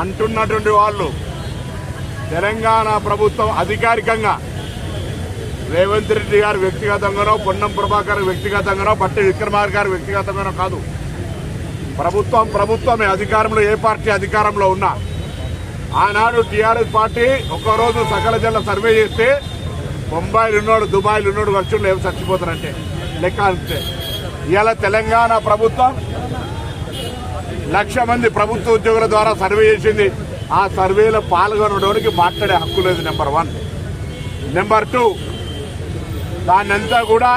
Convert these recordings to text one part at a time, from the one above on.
అంటున్నటువంటి వాళ్ళు తెలంగాణ ప్రభుత్వం అధికారికంగా రేవంత్ రెడ్డి గారు వ్యక్తిగతంగానో పొన్నం ప్రభాకర్ వ్యక్తిగతంగానో పట్టి విక్రమార్ గారు వ్యక్తిగతంగానో కాదు. ప్రభుత్వం ప్రభుత్వమే అధికారంలో ఏ పార్టీ అధికారంలో ఉన్నా. ఆనాడు టీఆర్ఎస్ పార్టీ ఒక్కరోజు సకల జిల్లా సర్వే చేస్తే బొంబాయిలు ఉన్నాడు దుబాయ్లు ఉన్నాడు వర్షంలో ఏమి చచ్చిపోతారంటే. లెక్క అంతే. ఇవాళ తెలంగాణ ప్రభుత్వం లక్ష మంది ప్రభుత్వ ఉద్యోగుల ద్వారా సర్వే చేసింది. ఆ సర్వేలో పాల్గొనడానికి మాట్లాడే హక్కు లేదు నెంబర్ వన్. నెంబర్ టూ దాన్నంతా కూడా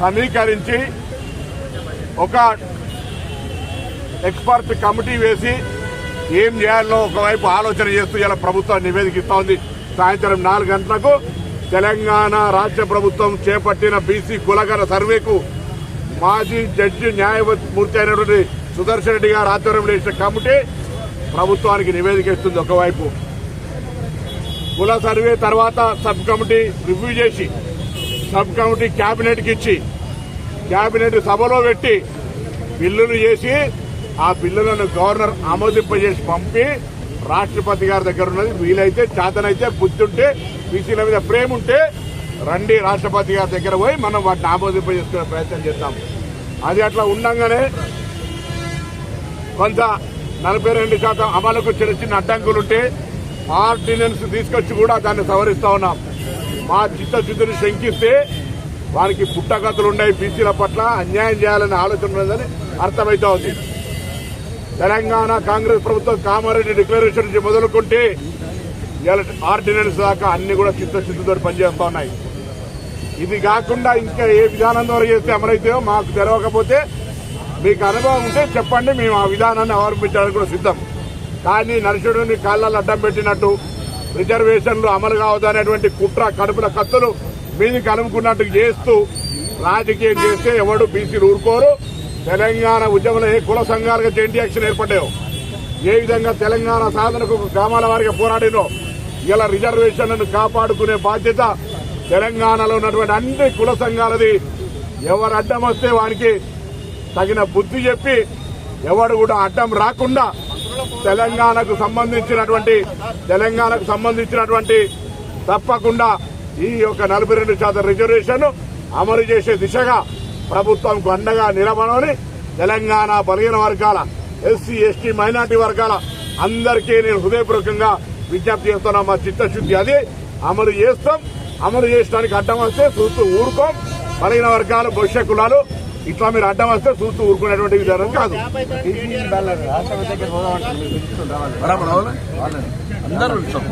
సమీకరించి ఒక ఎక్స్పర్ట్ కమిటీ వేసి ఏం చేయాలో ఒకవైపు ఆలోచన చేస్తూ ఇలా ప్రభుత్వం నివేదిక ఇస్తా ఉంది. సాయంత్రం నాలుగు గంటలకు తెలంగాణ రాష్ట్ర ప్రభుత్వం చేపట్టిన బీసీ కులగర సర్వేకు మాజీ జడ్జి న్యాయమూర్తి అయినటువంటి సుదర్శన్ రెడ్డి గారు ఆధ్వర్యంలో ఇచ్చిన కమిటీ ప్రభుత్వానికి నివేదిక ఇస్తుంది ఒకవైపు. కుల సర్వే తర్వాత సబ్ కమిటీ రివ్యూ చేసి సబ్ కమిటీ క్యాబినెట్కి ఇచ్చి క్యాబినెట్ సభలో పెట్టి బిల్లులు చేసి ఆ బిల్లులను గవర్నర్ ఆమోదింపజేసి పంపి రాష్ట్రపతి గారి దగ్గర ఉన్నది వీలైతే చేతనైతే బుద్ధి ఉంటే బీసీల మీద ప్రేమ ఉంటే రండి రాష్ట్రపతి గారి దగ్గర పోయి మనం వాటిని ఆమోదింపజేసుకునే ప్రయత్నం చేద్దాం. అది అట్లా ఉండగానే కొంత నలభై రెండు శాతం అమలుకు చిన్న చిన్న అడ్డంకులుంటే ఆర్డినెన్స్ తీసుకొచ్చి కూడా దాన్ని సవరిస్తా ఉన్నాం. మా చిత్తశుద్ధిని శంకిస్తే వారికి పుట్టగతులు ఉన్నాయి బీసీల పట్ల అన్యాయం చేయాలనే ఆలోచన ఉన్నదని అర్థమైతా ఉంది. తెలంగాణ కాంగ్రెస్ ప్రభుత్వం కామారెడ్డి డిక్లరేషన్ నుంచి మొదలుకుంటే ఆర్డినెన్స్ దాకా అన్ని కూడా చిత్తశుద్ధితో పనిచేస్తా ఉన్నాయి. ఇది కాకుండా ఇంకా ఏ విధానం ద్వారా చేస్తే అమలైతాయో మాకు తెలవకపోతే మీకు అనుభవం ఉంటే చెప్పండి మేము ఆ విధానాన్ని అవలంబించడానికి కూడా సిద్ధం. కానీ నరసుడిని కాళ్ళలో అడ్డం పెట్టినట్టు రిజర్వేషన్లు అమలు కావద్దనేటువంటి కుట్ర కడుపుల కత్తులు మీది కలుపుకున్నట్టు చేస్తూ రాజకీయం చేస్తే ఎవడు బీసీలు ఊరుకోరు. తెలంగాణ ఉద్యమంలో ఏ కుల సంఘాలుగా జెంటి యాక్షన్ ఏర్పడ్డాయో ఏ విధంగా తెలంగాణ సాధనకు గ్రామాల వారికి పోరాడినో ఇలా రిజర్వేషన్లను కాపాడుకునే బాధ్యత తెలంగాణలో ఉన్నటువంటి అన్ని కుల సంఘాలది ఎవరు అడ్డం వస్తే వానికి తగిన బుద్ధి చెప్పి ఎవడు కూడా అడ్డం రాకుండా తెలంగాణకు సంబంధించినటువంటి తెలంగాణకు సంబంధించినటువంటి తప్పకుండా ఈ యొక్క నలభై రెండు శాతం రిజర్వేషన్ అమలు చేసే దిశగా ప్రభుత్వంకు అండగా నిలబడమని తెలంగాణ బలహీన వర్గాల ఎస్సీ ఎస్టీ మైనార్టీ వర్గాల అందరికీ నేను హృదయపూర్వకంగా విజ్ఞప్తి చేస్తున్నా మా చిత్తశుద్ధి అది. అమలు చేస్తాం. అమలు చేయడానికి అడ్డం వస్తే చూస్తూ ఊరుకోం. బలహీన వర్గాలు భవిష్య కులాలు ఇట్లా మీరు అడ్డం వస్తే చూస్తూ ఊరుకునేటువంటి విధానం కాదు? అందరూ